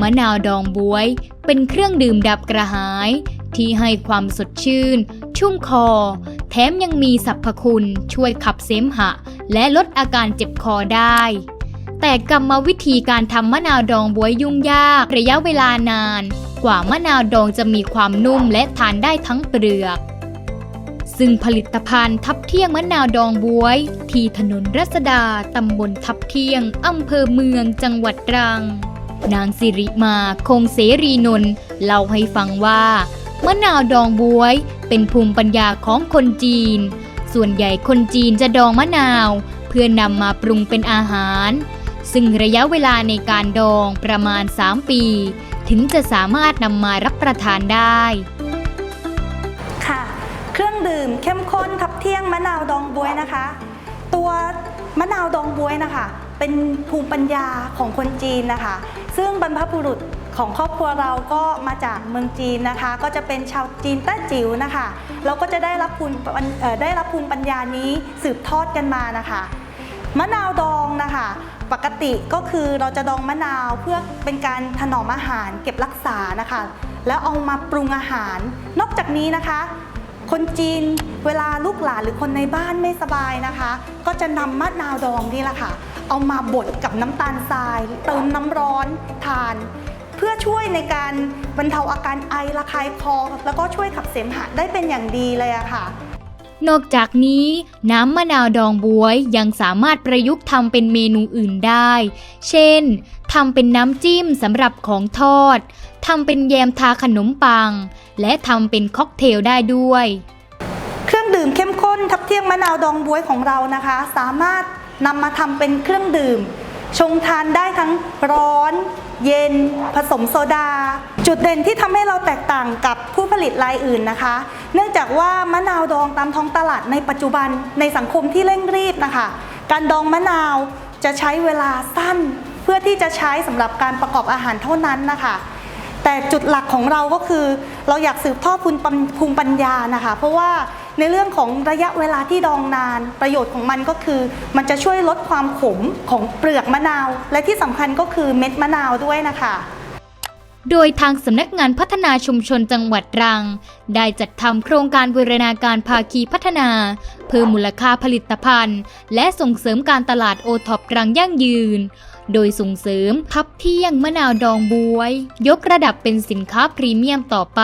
มะนาวดองบวย เป็นเครื่องดื่มดับกระหาย ที่ให้ความสดชื่น ชุ่มคอ แถมยังมีสรรพคุณช่วยขับเสมหะ และลดอาการเจ็บคอได้ แต่กรรมวิธีการทำมะนาวดองบวยยุ่งยาก ระยะเวลานาน กว่ามะนาวดองจะมีความนุ่มและทานได้ทั้งเปลือกซึ่งผลิตภัณฑ์ทับเที่ยงมะนาวดองบวย ที่ถนนรัศดา ตำบลทับเที่ยง อำเภอเมืองจังหวัดตรัง นางสิริมาคงเสรีนนท์เล่าให้ฟังว่า มะนาวดองบวย เป็นภูมิปัญญาของคนจีน ส่วนใหญ่คนจีนจะดองมะนาว เพื่อนำมาปรุงเป็นอาหาร ซึ่งระยะเวลาในการดองประมาณ 3 ปี ถึงจะสามารถนำมารับประทานได้ค่ะ เครื่องดื่มเข้มข้นทับเที่ยงมะนาวดองบวยนะคะ ตัวมะนาวดองบวยนะคะ เป็นภูมิปัญญาของคนจีนนะคะ ซึ่งบรรพบุรุษของครอบครัวเราก็มาจากเมืองจีนนะคะ ก็จะเป็นชาวจีนแต้จิ๋วนะคะ เราก็จะได้รับภูมิได้รับภูมิปัญญานี้สืบทอดกันมานะคะ มะนาวดองนะคะ ปกติก็คือเราจะดองมะนาวเพื่อเป็นการถนอมอาหารเก็บรักษานะคะ แล้วเอามาปรุงอาหาร นอกจากนี้นะคะ คนจีนเวลาลูกหลานหรือคนในบ้านไม่สบายนะคะ ก็จะนำมะนาวดองนี่แหละค่ะ เอามาบดกับน้ำตาลทราย เติมน้ำร้อนทาน เพื่อช่วยในการบรรเทาอาการไอระคายคอ แล้วก็ช่วยขับเสมหะได้เป็นอย่างดีเลยอะค่ะ นอกจากนี้ น้ำมะนาวดองบวยยังสามารถประยุกต์ทำเป็นเมนูอื่นได้ เช่นทำเป็นน้ำจิ้มสำหรับของทอดทำเป็นแยมทาขนมปัง และทำเป็นค็อกเทลได้ด้วย เครื่องดื่มเข้มข้นทับเที่ยงมะนาวดองบวยของเรานะคะ สามารถ นำมาทำเป็นเครื่องดื่ม ชงทานได้ทั้งร้อน เย็น ผสมโซดา จุดเด่นที่ทำให้เราแตกต่างกับผู้ผลิตรายอื่นนะคะ เนื่องจากว่ามะนาวดองตามท้องตลาดในปัจจุบันในสังคมที่เร่งรีบนะคะ การดองมะนาวจะใช้เวลาสั้น เพื่อที่จะใช้สำหรับการประกอบอาหารเท่านั้นนะคะแต่จุดหลักของเราก็คือ เราอยากสืบทอดภูมิปัญญานะคะ เพราะว่า ในเรื่องของระยะเวลาที่ดองนาน ประโยชน์ของมันก็คือ มันจะช่วยลดความขมของเปลือกมะนาว และที่สำคัญก็คือเม็ดมะนาวด้วยนะคะโดยทางสำนักงานพัฒนาชุมชนจังหวัดตรัง ได้จัดทำโครงการบูรณาการภาคีพัฒนา เพิ่มมูลค่าผลิตภัณฑ์ และส่งเสริมการตลาดโอท็อปรังยั่งยืน โดยส่งเสริมพับเที่ยงมะนาวดองบวย ยกระดับเป็นสินค้าพรีเมียมต่อไป